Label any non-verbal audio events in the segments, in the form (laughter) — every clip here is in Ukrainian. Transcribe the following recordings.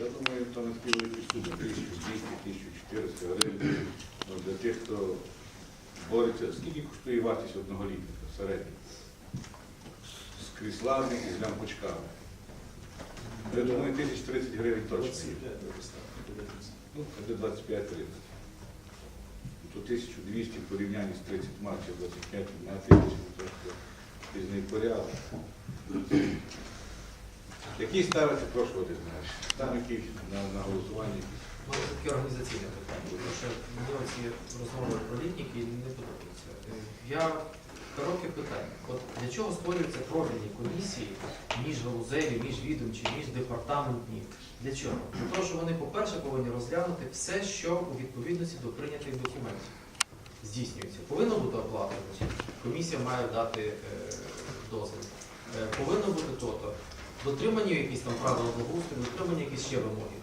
Я думаю, там не такі 1200-1400 гривень. Ну, Для тих, хто бореться, скільки коштує вартість одного літника середньо? З кріслами і з лямпочками. Я думаю, 1030 гривень точно. Ну, це 25 30. То 1200 в порівнянні з 30 чи 25 на тисячу, то це різний порядок. Які ставити, прошу один знаєш. Там які на, на голосуванні. У мене таке організаційне питання, тому що мені оці розмови про літніки не подобаються. Я коротке питання. От для чого створюються профільні комісії між галузеві, між відомчі, між департаментні? Для чого? Для того, що вони, по-перше, повинні розглянути все, що у відповідності до прийнятих документів здійснюється. Повинна бути оплата, комісія має дати е, дозвіл. Е, повинно бути то-то. Дотримані якісь там правила благоустрою, дотримані якісь ще вимоги.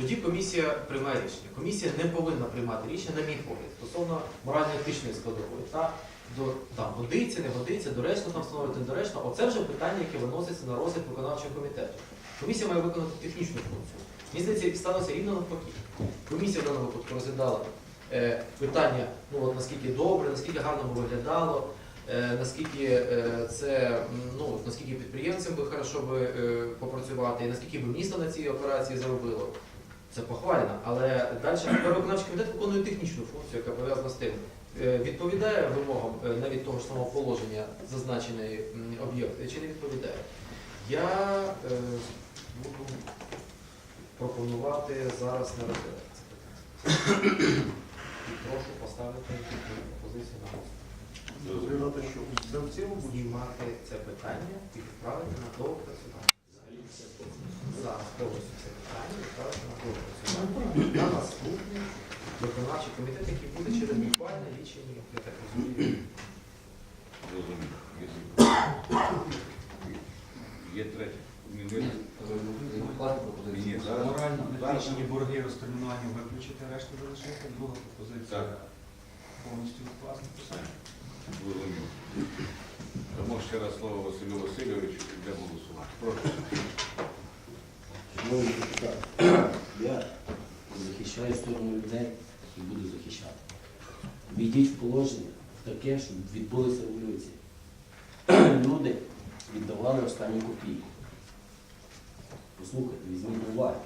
Тоді комісія приймає рішення. Комісія не повинна приймати рішення, на мій погляд, стосовно морально-етичної складової. Та, до, там, годиться, не годиться, доречно там встановити, недоречно. Оце вже питання, яке виноситься на розгляд виконавчого комітету. Комісія має виконати технічну функцію. Мені здається, сталося рівно навпаки. Комісія в даному випадку розглядала е, питання, ну от наскільки добре, наскільки гарно виглядало, наскільки е, це ну, наскільки підприємцям би хорошо би е, попрацювати, і наскільки би місто на цій операції заробило. Це похвально, але далі виконавчий комітет виконує технічну функцію, яка пов'язана з тим. Е, Відповідає вимогам е, навіть того ж самого положення зазначений об'єкт е, чи не відповідає? Я е, буду пропонувати зараз на розгляд прошу поставити пропозицію на голосування. Розглядати, що все в цілому буде. Знімати це питання і відправити на доопрацювання. Зараз повністю це питання відправити на доопрацювання. На наступний виконавчий комітет, який буде через буквально лічені, я так розумію. Є- третє. Ні, ви- Ні, Морально зараз- етичні борги розтермінування виключити, решту залишити. Друга пропозиція повністю відкласти писати. Тому ще раз слово Василю Васильовичу для голосування. Прошу. Я захищаю сторону людей і буду захищати. Війдіть в положення таке, щоб відбулася революція. Люди віддавали останню копійку. Послухайте, візьміть до уваги.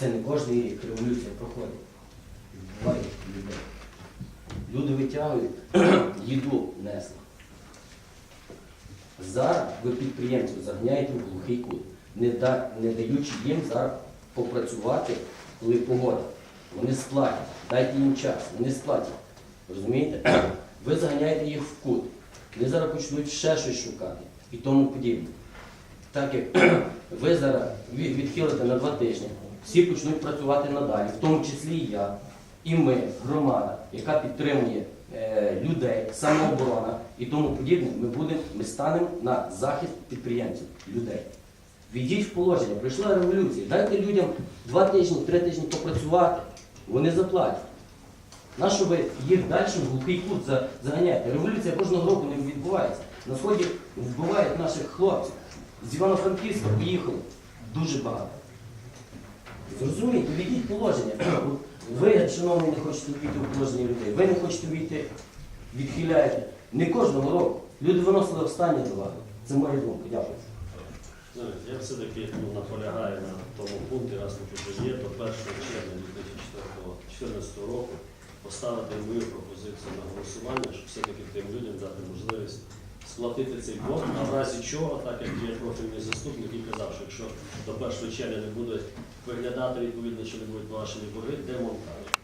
Це не кожен рік революція проходить. Відбувають людей. Люди витягують, їду несли. Зараз ви підприємців загняєте в глухий кут, не, да, не даючи їм зараз попрацювати, коли погода. Вони сплатять, дайте їм час, вони сплатять. Розумієте? (clears throat) Ви заганяєте їх в кут. Вони зараз почнуть ще щось шукати і тому подібне. Так як (clears throat) ви зараз відхилите на два тижні, всі почнуть працювати надалі, в тому числі і я, і ми, громада, яка підтримує людей, самооборона і тому подібне, ми будемо, ми станемо на захист підприємців, людей. Війдіть в положення, прийшла революція. Дайте людям два тижні, три тижні попрацювати, вони заплатять. Нащо ви їх далі в глухий кут за- заганяєте? Революція кожного року не відбувається. На сході вбивають наших хлопців. З Івано-Франківська поїхали дуже багато. Зрозумійте, війдіть положення. Ви, шановні, не хочете війти в положення людей. Ви не хочете війти, відхиляєте. Не кожного року. Люди виносили останнє до влади. Це моя думка. Дякую. Я все-таки ну, наполягаю на тому пункті, раз ми тут є, до 1 червня 2014 року поставити мою пропозицію на голосування, щоб все-таки тим людям дати можливість сплатити цей борг, а в разі чого, так як є профільний заступник, і казав, що якщо до 1 червня не буде виглядати відповідно, що не будуть погашені борги, демонтаж.